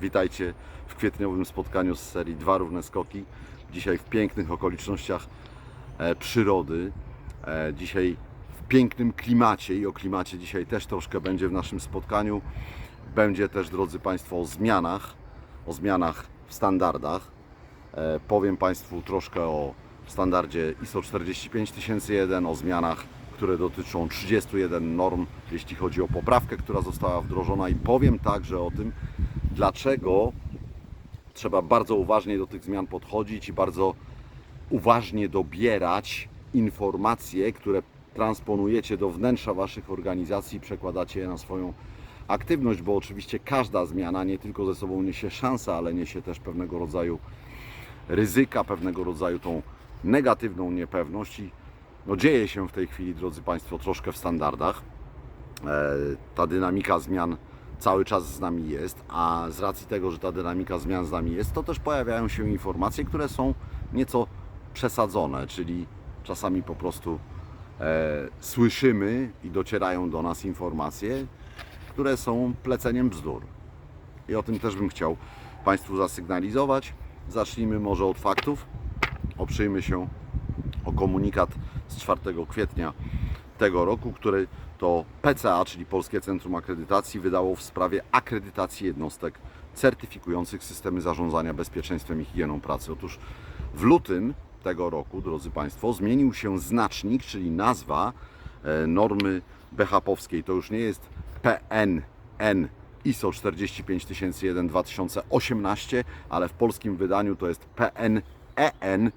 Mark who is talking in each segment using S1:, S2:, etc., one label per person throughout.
S1: Witajcie w kwietniowym spotkaniu z serii Dwa Równe Skoki. Dzisiaj w pięknych okolicznościach e, przyrody. E, dzisiaj w pięknym klimacie i o klimacie dzisiaj też troszkę będzie w naszym spotkaniu. Będzie też, drodzy Państwo, o zmianach, o zmianach w standardach. E, powiem Państwu troszkę o standardzie ISO 45001, o zmianach, które dotyczą 31 norm, jeśli chodzi o poprawkę, która została wdrożona i powiem także o tym, dlaczego trzeba bardzo uważnie do tych zmian podchodzić i bardzo uważnie dobierać informacje, które transponujecie do wnętrza Waszych organizacji i przekładacie je na swoją aktywność, bo oczywiście każda zmiana nie tylko ze sobą niesie szansę, ale niesie też pewnego rodzaju ryzyka, pewnego rodzaju tą negatywną niepewność i no, dzieje się w tej chwili, drodzy Państwo, troszkę w standardach. E, ta dynamika zmian cały czas z nami jest, a z racji tego, że ta dynamika zmian z nami jest, to też pojawiają się informacje, które są nieco przesadzone, czyli czasami po prostu e, słyszymy i docierają do nas informacje, które są pleceniem bzdur. I o tym też bym chciał Państwu zasygnalizować. Zacznijmy może od faktów. Oprzyjmy się o komunikat z 4 kwietnia tego roku, który to PCA, czyli Polskie Centrum Akredytacji, wydało w sprawie akredytacji jednostek certyfikujących systemy zarządzania bezpieczeństwem i higieną pracy. Otóż w lutym tego roku, drodzy Państwo, zmienił się znacznik, czyli nazwa e, normy BHP-owskiej. To już nie jest PNN ISO 45001 2018, ale w polskim wydaniu to jest PNEN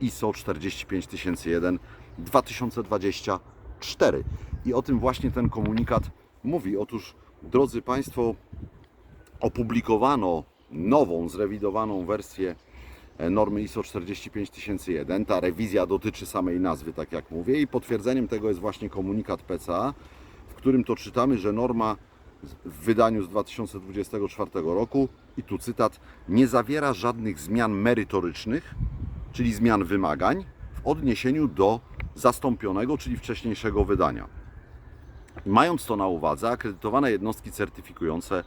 S1: ISO 45001 2024. I o tym właśnie ten komunikat mówi. Otóż, drodzy Państwo, opublikowano nową, zrewidowaną wersję e, normy ISO 45001. Ta rewizja dotyczy samej nazwy, tak jak mówię, i potwierdzeniem tego jest właśnie komunikat PCA, w którym to czytamy, że norma w wydaniu z 2024 roku, i tu cytat, nie zawiera żadnych zmian merytorycznych, czyli zmian wymagań, w odniesieniu do zastąpionego, czyli wcześniejszego wydania. Mając to na uwadze, akredytowane jednostki certyfikujące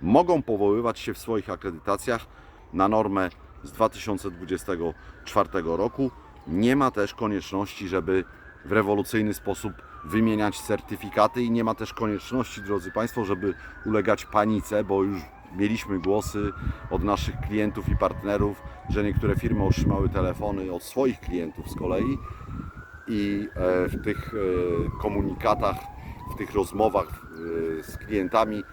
S1: mogą powoływać się w swoich akredytacjach na normę z 2024 roku. Nie ma też konieczności, żeby w rewolucyjny sposób wymieniać certyfikaty i nie ma też konieczności, drodzy Państwo, żeby ulegać panice, bo już mieliśmy głosy od naszych klientów i partnerów, że niektóre firmy otrzymały telefony od swoich klientów z kolei i e, w tych e, komunikatach, w tych rozmowach e, z klientami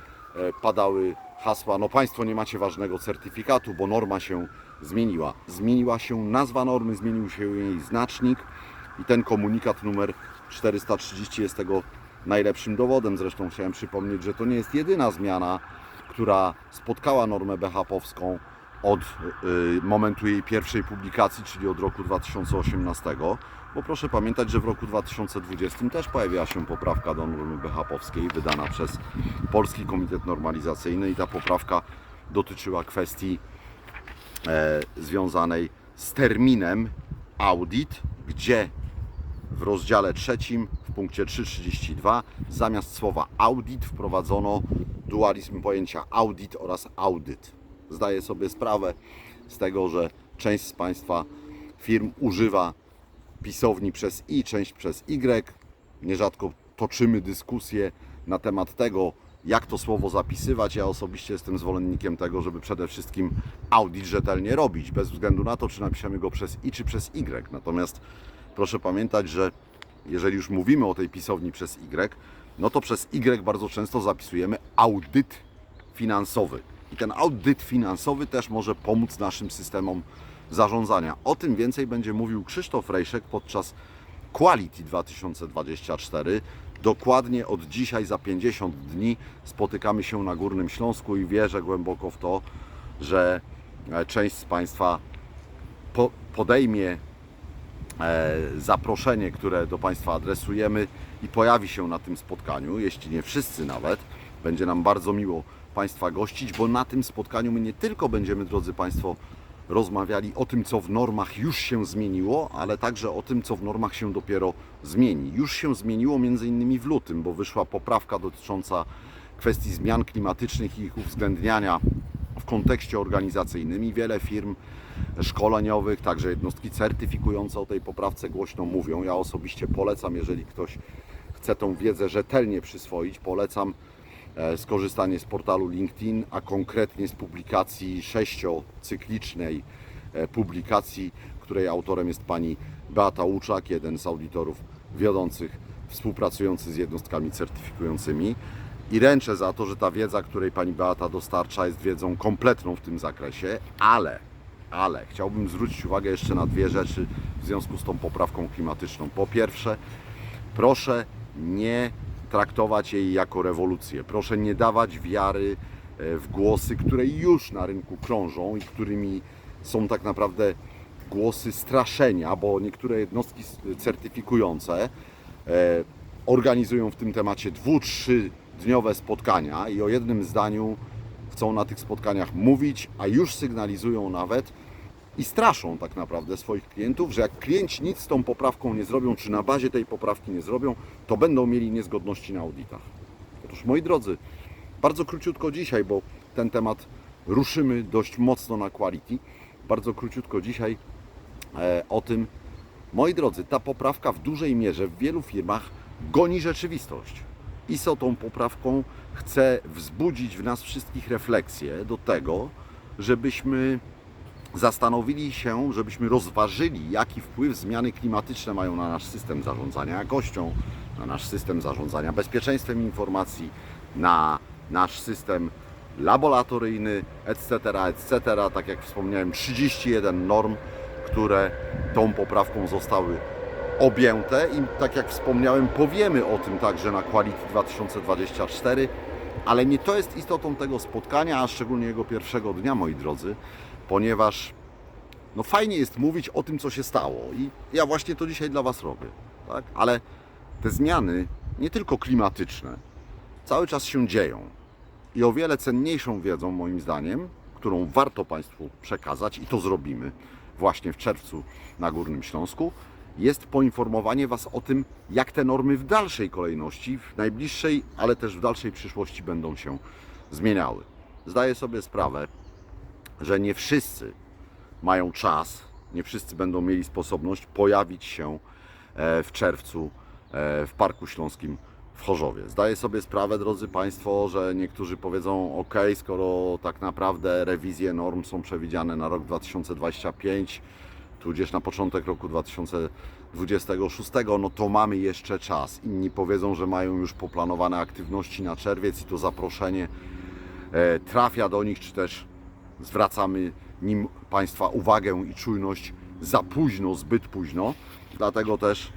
S1: padały hasła, no Państwo nie macie ważnego certyfikatu, bo norma się zmieniła. Zmieniła się nazwa normy, zmienił się jej znacznik i ten komunikat numer 430 jest tego najlepszym dowodem. Zresztą chciałem przypomnieć, że to nie jest jedyna zmiana, która spotkała normę BHP-owską od momentu jej pierwszej publikacji, czyli od roku 2018, bo proszę pamiętać, że w roku 2020 też pojawiła się poprawka do normy BHP-owskiej wydana przez Polski Komitet Normalizacyjny i ta poprawka dotyczyła kwestii e, związanej z terminem audit, gdzie w rozdziale trzecim w punkcie 3.32 zamiast słowa audit wprowadzono dualizm pojęcia audit oraz audyt. Zdaję sobie sprawę z tego, że część z Państwa firm używa pisowni przez i, część przez y. Nierzadko toczymy dyskusje na temat tego, jak to słowo zapisywać. Ja osobiście jestem zwolennikiem tego, żeby przede wszystkim audit rzetelnie robić, bez względu na to, czy napiszemy go przez i, czy przez y. Natomiast proszę pamiętać, że jeżeli już mówimy o tej pisowni przez Y, no to przez Y bardzo często zapisujemy audyt finansowy. I ten audyt finansowy też może pomóc naszym systemom zarządzania. O tym więcej będzie mówił Krzysztof Rejszek podczas Quality 2024. Dokładnie od dzisiaj za 50 dni spotykamy się na Górnym Śląsku i wierzę głęboko w to, że e, część z Państwa po- podejmie e, zaproszenie, które do Państwa adresujemy i pojawi się na tym spotkaniu, jeśli nie wszyscy nawet. Będzie nam bardzo miło Państwa gościć, bo na tym spotkaniu my nie tylko będziemy, drodzy Państwo, rozmawiali o tym, co w normach już się zmieniło, ale także o tym, co w normach się dopiero zmieni. Już się zmieniło między innymi w lutym, bo wyszła poprawka dotycząca kwestii zmian klimatycznych i ich uwzględniania w kontekście organizacyjnym i wiele firm szkoleniowych, także jednostki certyfikujące o tej poprawce głośno mówią. Ja osobiście polecam, jeżeli ktoś chce tą wiedzę rzetelnie przyswoić, polecam skorzystanie z portalu LinkedIn, a konkretnie z publikacji sześciocyklicznej e, publikacji, której autorem jest pani Beata Łuczak, jeden z audytorów wiodących współpracujący z jednostkami certyfikującymi. I ręczę za to, że ta wiedza, której pani Beata dostarcza, jest wiedzą kompletną w tym zakresie, ale, ale chciałbym zwrócić uwagę jeszcze na dwie rzeczy w związku z tą poprawką klimatyczną. Po pierwsze, proszę nie traktować jej jako rewolucję. Proszę nie dawać wiary e, w głosy, które już na rynku krążą i którymi są tak naprawdę głosy straszenia, bo niektóre jednostki certyfikujące e, organizują w tym temacie dwu, trzy dniowe spotkania i o jednym zdaniu chcą na tych spotkaniach mówić, a już sygnalizują nawet i straszą tak naprawdę swoich klientów, że jak klienci nic z tą poprawką nie zrobią, czy na bazie tej poprawki nie zrobią, to będą mieli niezgodności na audytach. Otóż moi drodzy, bardzo króciutko dzisiaj, bo ten temat ruszymy dość mocno na quality. Bardzo króciutko dzisiaj e, o tym. Moi drodzy, ta poprawka w dużej mierze w wielu firmach goni rzeczywistość. ISO tą poprawką chce wzbudzić w nas wszystkich refleksję do tego, żebyśmy zastanowili się, żebyśmy rozważyli, jaki wpływ zmiany klimatyczne mają na nasz system zarządzania jakością, na nasz system zarządzania bezpieczeństwem informacji, na nasz system laboratoryjny, etc., etc. Tak jak wspomniałem, 31 norm, które tą poprawką zostały objęte i tak jak wspomniałem, powiemy o tym także na Quality 2024, ale nie to jest istotą tego spotkania, a szczególnie jego pierwszego dnia, moi drodzy, ponieważ no fajnie jest mówić o tym, co się stało i ja właśnie to dzisiaj dla Was robię, tak? ale te zmiany, nie tylko klimatyczne, cały czas się dzieją i o wiele cenniejszą wiedzą, moim zdaniem, którą warto Państwu przekazać i to zrobimy właśnie w czerwcu na Górnym Śląsku, jest poinformowanie Was o tym, jak te normy w dalszej kolejności, w najbliższej, ale też w dalszej przyszłości będą się zmieniały. Zdaję sobie sprawę, że nie wszyscy mają czas, nie wszyscy będą mieli sposobność pojawić się e, w czerwcu e, w Parku Śląskim w Chorzowie. Zdaję sobie sprawę, drodzy Państwo, że niektórzy powiedzą, ok, skoro tak naprawdę rewizje norm są przewidziane na rok 2025, tudzież na początek roku 2026, no to mamy jeszcze czas. Inni powiedzą, że mają już poplanowane aktywności na czerwiec i to zaproszenie e, trafia do nich, czy też zwracamy nim Państwa uwagę i czujność za późno, zbyt późno. Dlatego też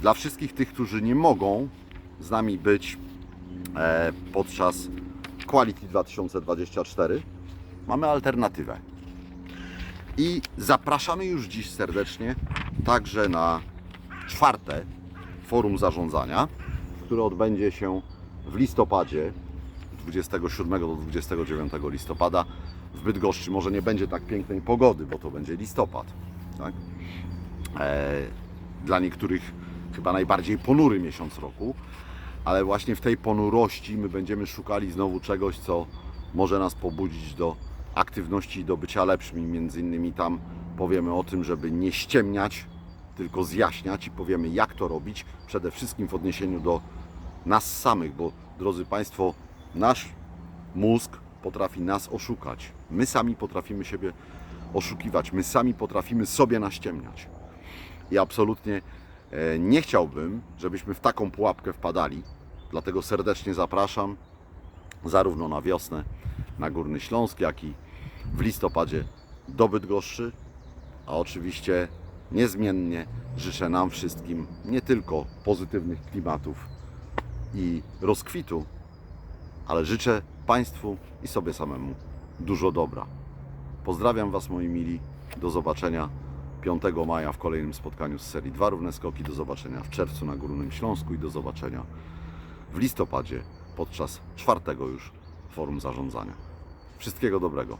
S1: dla wszystkich tych, którzy nie mogą z nami być e, podczas Quality 2024, mamy alternatywę. I zapraszamy już dziś serdecznie także na czwarte forum zarządzania, które odbędzie się w listopadzie 27 do 29 listopada w Bydgoszczy. Może nie będzie tak pięknej pogody, bo to będzie listopad. Tak? E, dla niektórych chyba najbardziej ponury miesiąc roku, ale właśnie w tej ponurości my będziemy szukali znowu czegoś, co może nas pobudzić do aktywności do bycia lepszymi. Między innymi tam powiemy o tym, żeby nie ściemniać, tylko zjaśniać i powiemy jak to robić, przede wszystkim w odniesieniu do nas samych, bo drodzy Państwo, nasz mózg potrafi nas oszukać. My sami potrafimy siebie oszukiwać, my sami potrafimy sobie naściemniać. I absolutnie e, nie chciałbym, żebyśmy w taką pułapkę wpadali. Dlatego serdecznie zapraszam zarówno na wiosnę na Górny Śląsk, jak i w listopadzie do Bydgoszczy. A oczywiście niezmiennie życzę nam wszystkim nie tylko pozytywnych klimatów i rozkwitu, ale życzę Państwu i sobie samemu dużo dobra. Pozdrawiam Was moi mili. Do zobaczenia 5 maja w kolejnym spotkaniu z serii Dwa Równe Skoki. Do zobaczenia w czerwcu na Górnym Śląsku i do zobaczenia w listopadzie podczas czwartego już forum zarządzania. Wszystkiego dobrego.